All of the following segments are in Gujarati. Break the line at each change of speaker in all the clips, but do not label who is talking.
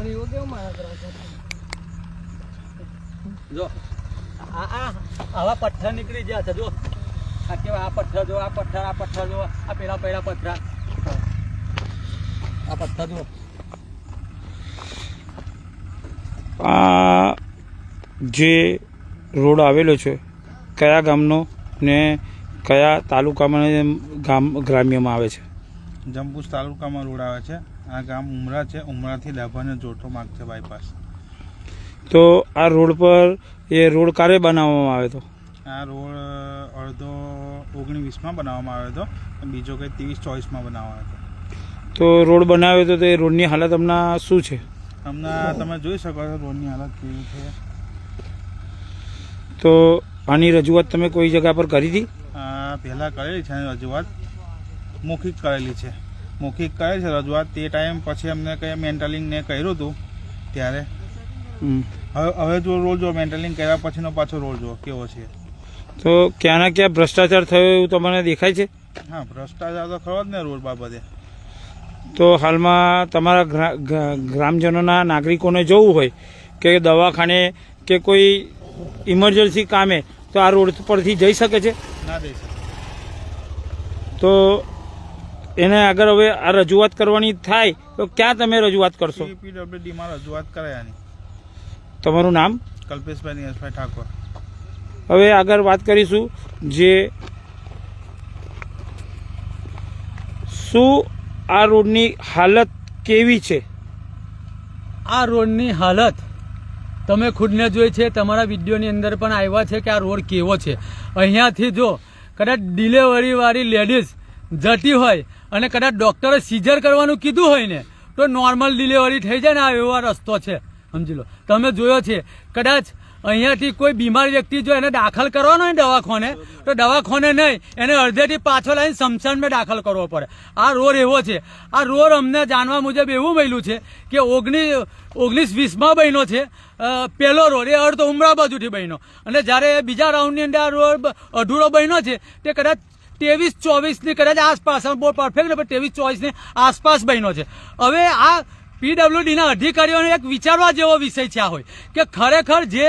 પણ એવો કેવો મારા ગ્રાહક
જો આ આ આવા પથ્થર નીકળી ગયા છે જો. આ કેવા આ પથ્થર જો આ પથ્થર આ પથ્થર જો. આ પેલા પેલા પથ્થર. આ પથ્થર જો.
આ જે રોડ આવેલો છે કયા ગામનો ને કયા તાલુકામાં ગામ ગ્રામ્યમાં આવે છે?
જંબુસ તાલુકામાં રોડ આવે છે. આ ગામ ઉમરા છે. ઉમરાથી ડાભાને જોટો માર્ગ છે બાયપાસ
તો આ રોડ પર એ રોડ ક્યારે બનાવવામાં આવ્યો હતો
આ રોડ અડધો ઓગણીસમાં બનાવવામાં આવ્યો હતો બીજો કંઈ ત્રીસ ચોવીસમાં બનાવવામાં હતો.
તો રોડ બનાવ્યો હતો તો એ રોડની હાલત હમણાં શું છે?
હમણાં તમે જોઈ શકો છો રોડની હાલત કેવી છે.
તો આની રજૂઆત તમે કોઈ જગ્યા પર કરી હતી?
આ પહેલાં કરેલી છે રજૂઆત મૌખિક કરેલી છે. મૌખિક કરે છે રજૂઆત તે ટાઈમ પછી અમને કંઈ મેન્ટલિંગ ને કર્યું હતું ત્યારે.
હમ.
હવે હવે જો રોડ જો મેન્ટલિંગ કર્યા પછીનો પાછો રોડ જો કેવો છે.
તો ક્યાંના ક્યાં ભ્રષ્ટાચાર થયો એવું તમને દેખાય છે?
હા ભ્રષ્ટાચાર તો ખરો જ ને રોડ બાબતે.
તો હાલમાં તમારા ગ્રામજનોના નાગરિકોને જવું હોય કે દવાખાને કે કોઈ ઇમરજન્સી કામે તો આ રોડ પરથી જઈ શકે છે?
ના જઈ શકે.
તો એને આગળ હવે આ રજૂઆત કરવાની થાય તો ક્યાં તમે રજૂઆત કરશો?
પીડબ્લ્યુડીમાં રજૂઆત કરાયાની.
તમારું નામ?
કલ્પેશભાઈ નિયસભાઈ ઠાકોર.
હવે આગળ વાત કરીશું જે શું આ રોડની હાલત કેવી છે?
આ રોડની હાલત તમે ખુદને જોઈ છે તમારા વિડીયોની અંદર પણ આવ્યા છે કે આ રોડ કેવો છે. અહીંયાથી જો કદાચ ડિલેવરીવાળી લેડીઝ જતી હોય અને કદાચ ડૉક્ટરે સિઝર કરવાનું કીધું હોય ને, તો નોર્મલ ડિલિવરી થઈ જાય ને આ એવો રસ્તો છે. સમજી લો. તમે જોયો છે, કદાચ અહીંયાથી કોઈ બીમાર વ્યક્તિ જો એને દાખલ કરવાનો હોય દવાખોને, તો દવાખાને નહીં, એને અડધેથી પાછો લાવીને સમસાનમાં દાખલ કરવો પડે. આ રોડ એવો છે. આ રોડ અમને જાણવા મુજબ એવું મળ્યું છે કે ઓગણીસ ઓગણીસ વીસમાં બન્યો છે પહેલો રોડ એ અડધો ઉમરા બાજુથી બન્યો. અને જ્યારે બીજા રાઉન્ડની અંદર આ રોડ અધૂરો બન્યો છે, તે કદાચ ત્રેવીસ, ચોવીસની કદાચ આસપાસ બહુ પરફેક્ટ પણ ત્રેવીસ, ચોવીસની આસપાસ બન્યો છે. હવે આ પીડબ્લ્યુડીના અધિકારીઓને એક વિચારવા જેવો વિષય છે આ હોય કે ખરેખર જે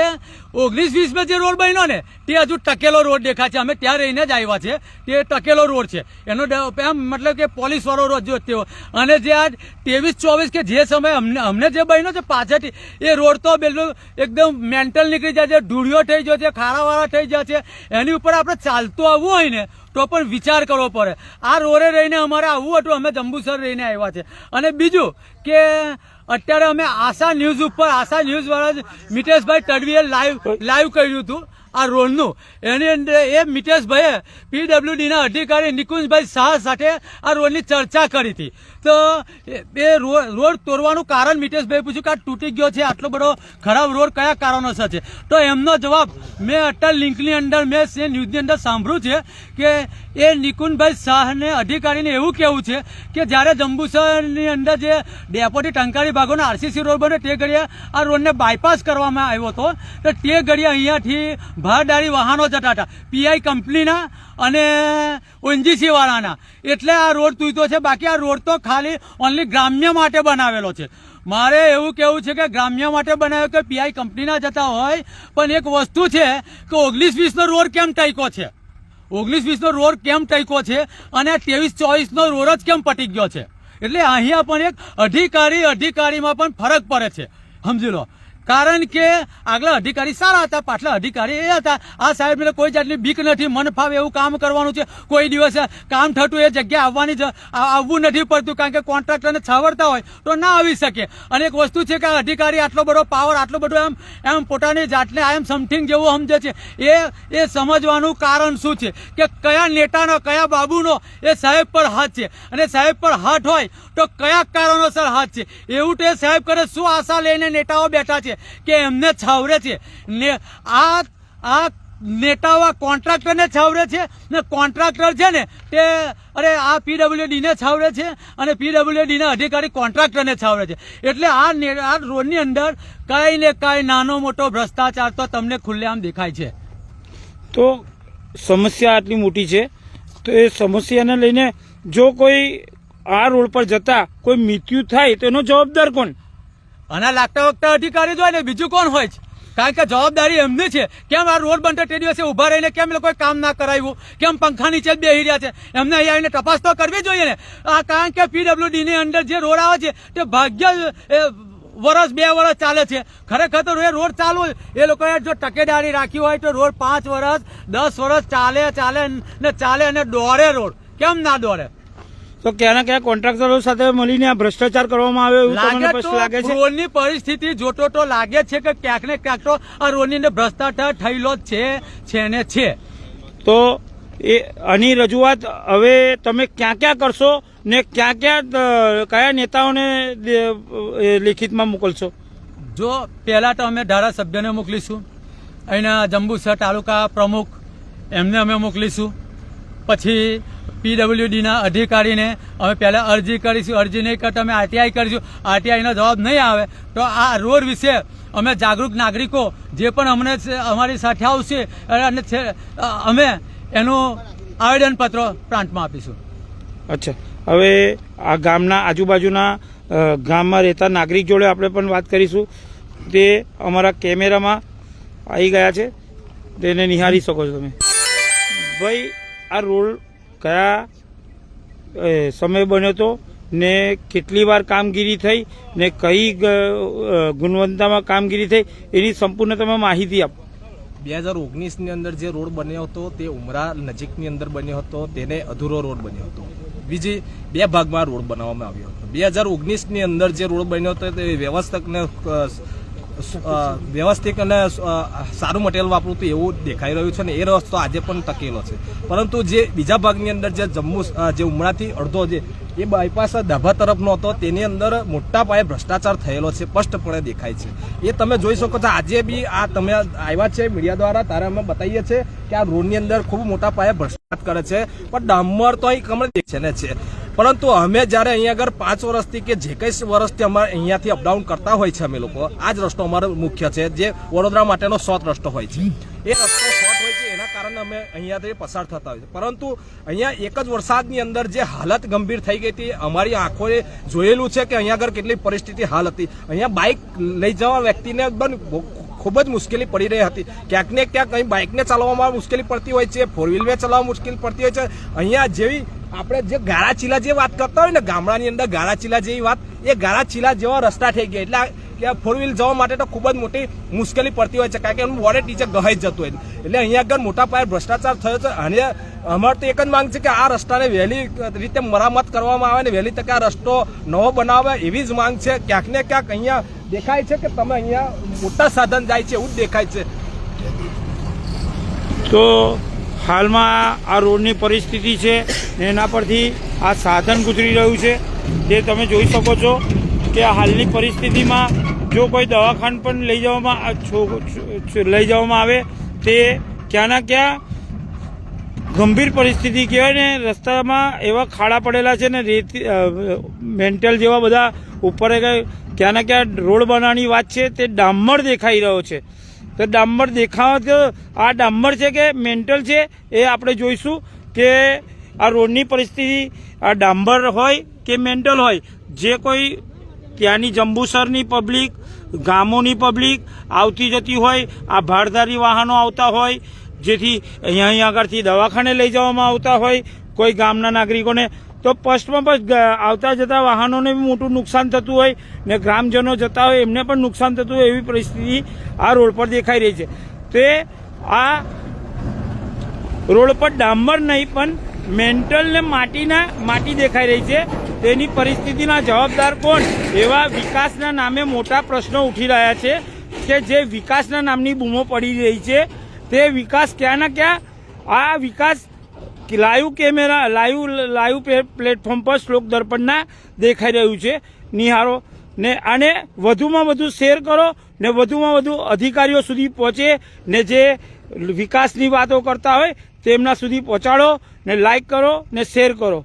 ઓગણીસ વીસમાં જે રોડ બન્યો ને, તે હજુ ટકેલો રોડ દેખાય છે. અમે ત્યાં રહીને જ આવ્યા છે તે ટકેલો રોડ છે. એનો એમ મતલબ કે પોલીસવાળો રોડ જો તેવો. અને જે આ ત્રેવીસ, ચોવીસ કે જે સમય અમને અમને જે બન્યો છે પાછળથી, એ રોડ તો બેલું એકદમ મેન્ટલ નીકળી જાય છે ઢૂળિયો થઈ ગયો છે, ખારાવાળા થઈ જાય છે. એની ઉપર આપણે ચાલતું આવવું હોય ને તો પણ વિચાર કરવો પડે. આ રોરે રહીને અમારે આવવું હતું અમે જંબુસર રહીને આવ્યા છે. અને બીજું કે અત્યારે અમે આશા ન્યૂઝ ઉપર આશા ન્યૂઝ વાળા જ મિતેશભાઈ તડવીએ લાઈવ લાઈવ કર્યું હતું. આ રોડનું. એની અંદર એ મિતેશભાઈએ પીડબ્લ્યુડીના અધિકારી નિકુંજભાઈ શાહ સાથે આ રોડની ચર્ચા કરી હતી. તો એ- રોડ તોડવાનું કારણ મિતેશભાઈ પૂછ્યું કે આ તૂટી ગયો છે, આટલો બધો ખરાબ રોડ કયા કારણોસર છે? તો એમનો જવાબ મેં અટલ લિંકની અંદર, મેં સે ન્યૂઝની અંદર સાંભળ્યું છે કે એ નિકુંજભાઈ શાહને અધિકારીને એવું કહેવું છે કે જ્યારે જંબુસરની અંદર જે ડેપોટી ટંકારી ભાગોનો આરસીસી રોડ બન્યો, તે ઘડીએ આ રોડને બાયપાસ કરવામાં આવ્યો હતો. તો તે ઘડીએ અહીંયાથી ભારદારી વાહનો જતા હતા પીઆઈ કંપનીના અને ઓએનજીસી વાળાના. એટલે આ રોડ તૂટ્યો છે. બાકી આ રોડ તો ખાલી ઓનલી ગ્રામ્ય માટે બનાવેલો છે. મારે એવું કેવું છે કે ગ્રામ્ય માટે બનાવ્યો કે પીઆઈ કંપનીના જતા હોય. પણ એક વસ્તુ છે કે ઓગણીસ વીસનો રોડ કેમ ટાઈકો છે? ઓગણીસ વીસનો રોડ કેમ ટાઈકો છે? અને ત્રેવીસ ચોવીસનો રોડ જ કેમ પટી ગયો છે? એટલે અહીંયા પણ એક અધિકારી અધિકારીમાં પણ ફરક પડે છે. સમજી લો. કારણ કે આગલા અધિકારી સારા હતા, પાછલા અધિકારી એ હતા. આ સાહેબને કોઈ જાતની બીક નથી, મન ફાવે એવું કામ કરવાનું છે. કોઈ દિવસે કામ થતું એ જગ્યાએ આવવાની આવવું નથી પડતું, કારણ કે કોન્ટ્રાક્ટરને છાવરતા હોય તો ના આવી શકે. અને એક વસ્તુ છે કે આ અધિકારી આટલો બધો પાવર આટલો બધો એમ એમ પોતાની જાતને એમ સમથિંગ જેવું સમજે છે. એ એ સમજવાનું કારણ શું છે? કે કયા નેતાનો, કયા બાબુનો એ સાહેબ પર હાથ છે. અને સાહેબ પર હાથ હોય તો કયા કારણોસર હાથ છે? એવું તો એ સાહેબ કરે, શું આશા લઈને નેતાઓ બેઠા છે? કે એમને છાવરે છે. ને આ આ નેતાઓ આ કોન્ટ્રાક્ટરને છાવરે છે ને કોન્ટ્રાક્ટર છે ને તે અરે આ પીડબ્લ્યુડીને છાવરે છે અને પીડબ્લ્યુડીના અધિકારી કોન્ટ્રાક્ટરને છાવરે છે. એટલે આ આ રોડની અંદર કાંઈ ને કાંઈ નાનો મોટો ભ્રષ્ટાચાર તો તમને ખુલ્લેઆમ દેખાય છે.
તો સમસ્યા આટલી મોટી છે. તો એ સમસ્યાને લઈને જો કોઈ આ રોડ પર જતા કોઈ મૃત્યુ થાય તો એનો જવાબદાર કોણ?
અને લાગતા વખતા અધિકારી જ હોય ને બીજું કોણ હોય છે? કારણ કે જવાબદારી એમની છે. કેમ આ રોડ બનતો તે દિવસે ઊભા રહીને કેમ લોકોએ કામ ના કરાવ્યું? કેમ પંખા નીચે બેસી રહ્યા છે? એમને અહીંયા આવીને તપાસ તો કરવી જોઈએ ને? આ કારણ કે પીડબ્લ્યુડીની અંદર જે રોડ આવે છે, તે ભાગ્ય વર્ષ બે વર્ષ ચાલે છે. ખરેખર તો એ રોડ ચાલુ એ લોકોએ જો તકેદારી રાખી હોય તો રોડ પાંચ વર્ષ દસ વર્ષ ચાલે ચાલે ને ચાલે અને દોડે રોડ. કેમ ના દોડે
તો ક્યાંના ક્યાં કોન્ટ્રાક્ટરો સાથે મળીને આ ભ્રષ્ટાચાર કરવામાં આવે એવું તમને
લાગે
છે?
રોડની પરિસ્થિતિ જોતો તો લાગે છે કે ક્યાંક ને ક્યાંક તો આ રોડની ભ્રષ્ટાચાર થયેલો જ છે છે ને છે.
તો એ આની રજૂઆત હવે તમે ક્યાં ક્યાં કરશો ને ક્યાં ક્યાં કયા નેતાઓને લેખિતમાં મોકલશો?
જો પહેલા તો અમે ધારાસભ્યને મોકલીશું. અહીંના જંબુસર તાલુકા પ્રમુખ એમને અમે મોકલીશું. પછી પીડબ્લ્યુડીના અધિકારીને અમે પહેલાં અરજી કરીશું. અરજી નહીં કરતા અમે આરટીઆઈ કરીશું. આરટીઆઈનો જવાબ નહીં આવે તો આ રોડ વિશે અમે જાગૃત નાગરિકો જે પણ અમને અમારી સાથે આવશે, અને અમે એનું આવેદનપત્ર પ્રાંતમાં આપીશું.
અચ્છા. હવે આ ગામના આજુબાજુના ગામમાં રહેતા નાગરિક જોડે આપણે પણ વાત કરીશું. તે અમારા કેમેરામાં આવી ગયા છે. તેને નિહાળી શકો છો તમે. ભાઈ, આ રોડ કયા સમય બન્યો હતો, ને કેટલી વાર કામગીરી થઈ, ને કઈ ગુણવત્તામાં કામગીરી થઈ, એની સંપૂર્ણ તમે માહિતી આપો.
બે હજાર ઓગણીસની અંદર જે રોડ બન્યો હતો, તે ઉમરા નજીકની અંદર બન્યો હતો, તેને અધૂરો રોડ બન્યો હતો. બીજી બે ભાગમાં રોડ બનાવવામાં આવ્યો હતો. બે હજાર ઓગણીસની અંદર જે રોડ બન્યો હતો, તે વ્યવસ્થકને વ્યવસ્થિત અને સારું મટીરિયલ વાપરું તો એવું દેખાઈ રહ્યું છે ને એ રસ્તો આજે પણ ટકેલો છે. પરંતુ જે બીજા ભાગની અંદર જે જમ્મુ જે ઉમરાથી અડધો જે એ બાયપાસ ડાભા તરફનો હતો, તેની અંદર મોટા પાયે ભ્રષ્ટાચાર થયેલો છે, સ્પષ્ટપણે દેખાય છે. એ તમે જોઈ શકો છો, આજે બી આ તમે આવ્યા છે મીડિયા દ્વારા તારે અમે બતાવીએ છીએ કે આ રોડની અંદર ખૂબ મોટા પાયે ભ્રષ્ટાચાર કરે છે, પણ ડામર તો અહીં કમળ ને છે. પરંતુ અમે જ્યારે અહીંયા આગળ પાંચ વર્ષથી કે જે કઈ વર્ષથી અમારે અહીંયાથી અપડાઉન કરતા હોય છે અમે લોકો, આ જ રસ્તો અમારો મુખ્ય છે, જે વડોદરા માટેનો શોર્ટ રસ્તો હોય છે. એ રસ્તો શોર્ટ હોય છે, એના કારણે અમે અહીંયાથી પસાર થતા હોય છે. પરંતુ અહીંયા એક જ વરસાદની અંદર જે હાલત ગંભીર થઈ ગઈ હતી, અમારી આંખોએ જોયેલું છે કે અહીંયા આગળ કેટલી પરિસ્થિતિ હાલ હતી. અહીંયા બાઇક લઈ જવા વ્યક્તિને બન ખૂબ જ મુશ્કેલી પડી રહી હતી. ક્યાંક ને ક્યાંક અહીં બાઇકને ચલાવવામાં મુશ્કેલી પડતી હોય છે ફોર વ્હીલને ચલાવવામાં મુશ્કેલી પડતી હોય છે. અહીંયા જેવી આપણે જે ગાળા ચીલા જે વાત કરતા હોય ને, ગામડાની અંદર ગાળા ચીલા જેવી વાત, એ ગાળા ચીલા જેવા રસ્તા થઈ ગયા. એટલે કે ફોર વ્હીલ જવા માટે તો ખૂબ જ મોટી મુશ્કેલી પડતી હોય છે, કારણ કે એનું વોલેટ નીચે ગહાઈ જતું હોય એટલે અહીંયા આગળ મોટા પાયે ભ્રષ્ટાચાર થયો છે. અને અમારે તો એક જ માંગ છે કે આ રસ્તાને વહેલી રીતે મરામત કરવામાં આવે ને વહેલી તકે આ રસ્તો નવો બનાવે એવી જ માંગ છે. ક્યાંક ને ક્યાંક અહીંયા દેખાય છે કે તમે અહીંયા મોટા સાધન જાય છે, એવું જ દેખાય છે.
તો હાલમાં આ રોડની પરિસ્થિતિ છે એના પરથી આ સાધન ગુજરી રહ્યું છે. જે તમે જોઈ શકો છો કે હાલની પરિસ્થિતિમાં જો કોઈ દવાખાન પણ લઈ જવામાં લઈ જવામાં આવે, તે ક્યાંના ક્યાં ગંભીર પરિસ્થિતિ કહેવાય ને રસ્તામાં એવા ખાડા પડેલા છે ને રેતી મેન્ટલ જેવા બધા ઉપર ક્યાંના ક્યાં રોડ બનાવવાની વાત છે તે ડામર દેખાઈ રહ્યો છે. તો ડામર દેખાવ આ ડામર છે કે મેન્ટલ છે એ આપણે જોઈશું કે આ રોડની પરિસ્થિતિ આ ડાંબર હોય કે મેન્ટલ હોય, જે કોઈ ત્યાંની જંબુસરની પબ્લિક, ગામોની પબ્લિક આવતી જતી હોય, આ ભારદારી વાહનો આવતા હોય, જેથી અહીંયા અહીં આગળથી દવાખાને લઈ જવામાં આવતા હોય, કોઈ ગામના નાગરિકોને તો પસ્ટમાં પણ આવતા જતા વાહનોને બી મોટું નુકસાન થતું હોય ને ગ્રામજનો જતા હોય, એમને પણ નુકસાન થતું હોય એવી પરિસ્થિતિ આ રોડ પર દેખાઈ રહી છે. તે આ રોડ પર ડામર નહીં, પણ મેન્ટલ ને માટીના માટી દેખાઈ રહી છે. તેની પરિસ્થિતિના જવાબદાર કોણ? એવા વિકાસના નામે મોટા પ્રશ્નો ઉઠી રહ્યા છે કે જે વિકાસના નામની બૂમો પડી રહી છે. તે વિકાસ ક્યાં ના ક્યાં? આ Vikas live camera, live live platform પર શ્લોક દર્પણના દેખાઈ રહ્યું છે. નિહારો, ને આને વધુમાં વધુ શેર કરો, ને વધુમાં વધુ અધિકારીઓ સુધી પહોંચે, ને જે વિકાસની વાતો કરતા હોય તેમના સુધી પહોંચાડો, ને લાઈક કરો, ને શેર કરો.